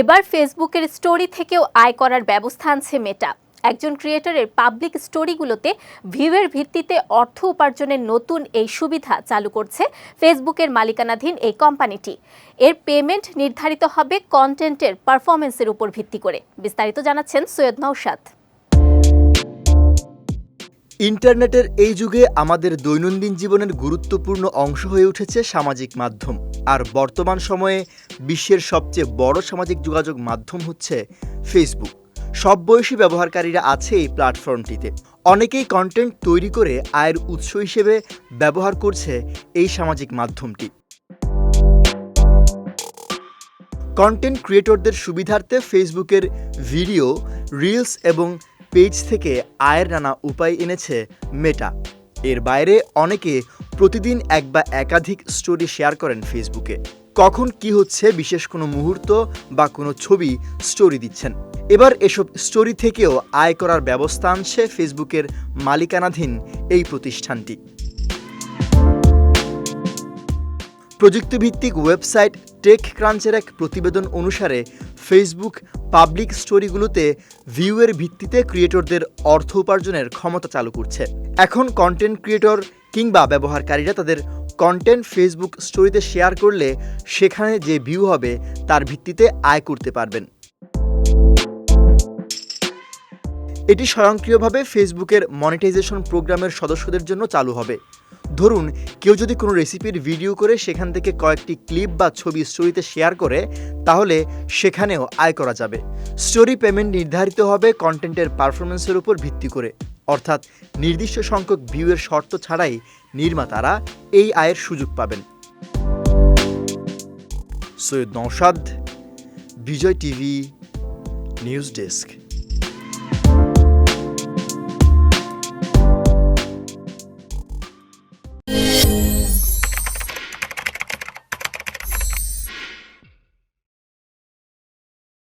এবার ফেসবুকের স্টোরি থেকেও আয় করার ব্যবস্থা আনছে মেটা। একজন ক্রিয়েটরের পাবলিক স্টোরিগুলোতে ভিউয়ের ভিত্তিতে অর্থ উপার্জনের নতুন এই সুবিধা চালু করছে ফেসবুকের মালিকানাধীন এই কোম্পানিটি। এর পেমেন্ট নির্ধারিত হবে কন্টেন্টের পারফরমেন্সের উপর ভিত্তি করে। বিস্তারিত জানাচ্ছেন সৈয়দ নৌসাদ ইন্টারনেটের এই যুগে আমাদের দৈনন্দিন জীবনের গুরুত্বপূর্ণ অংশ হয়ে উঠেছে সামাজিক মাধ্যম। আর বর্তমান সময়ে বিশ্বের সবচেয়ে বড় সামাজিক যোগাযোগ মাধ্যম হচ্ছে ফেসবুক সব বয়সী ব্যবহারকারীরা আছে এই প্ল্যাটফর্মটিতে অনেকেই কন্টেন্ট তৈরি করে আয়ের উৎস হিসেবে ব্যবহার করছে এই সামাজিক মাধ্যমটি। কন্টেন্ট ক্রিয়েটরদের সুবিধার্থে ফেসবুকের ভিডিও রিলস এবং পেজ থেকে আয়ের নানা উপায় এনেছে মেটা এর বাইরে অনেকে প্রতিদিন এক বা একাধিক স্টোরি শেয়ার করেন ফেসবুকে কখন কি হচ্ছে বিশেষ কোনো মুহূর্ত বা কোনো ছবি স্টোরি দিচ্ছেন। এবার এসব স্টোরি থেকেও আয় করার ব্যবস্থা আনছে ফেসবুকের মালিকানাধীন এই প্রতিষ্ঠানটি। প্রযুক্তিভিত্তিক ওয়েবসাইট টেক ক্রাঞ্চের এক প্রতিবেদন অনুসারে ফেসবুক পাবলিক স্টোরিগুলোতে ভিউয়ের ভিত্তিতে ক্রিয়েটরদের অর্থ উপার্জনের ক্ষমতা চালু করছে। এখন কন্টেন্ট ক্রিয়েটর কিংবা ব্যবহারকারীরা তাদের কন্টেন্ট ফেসবুক স্টোরিতে শেয়ার করলে সেখানে যে ভিউ হবে তার ভিত্তিতে আয় করতে পারবেন। এটি স্বয়ংক্রিয়ভাবে ফেসবুকের মনিটাইজেশন প্রোগ্রামের সদস্যদের জন্য চালু হবে। ধরুন, কেউ যদি কোনো রেসিপির ভিডিও করে সেখান থেকে কয়েকটি ক্লিপ বা ছবি স্টোরিতে শেয়ার করে, তাহলে সেখানেও আয় করা যাবে। স্টোরি পেমেন্ট নির্ধারিত হবে কন্টেন্টের পারফরমেন্সের উপর ভিত্তি করে। অর্থাৎ নির্দিষ্ট সংখ্যক ভিউয়ের শর্ত ছাড়াই নির্মাতারা এই আয়ের সুযোগ পাবেন। Syed Naushad Vijay TV, news desk.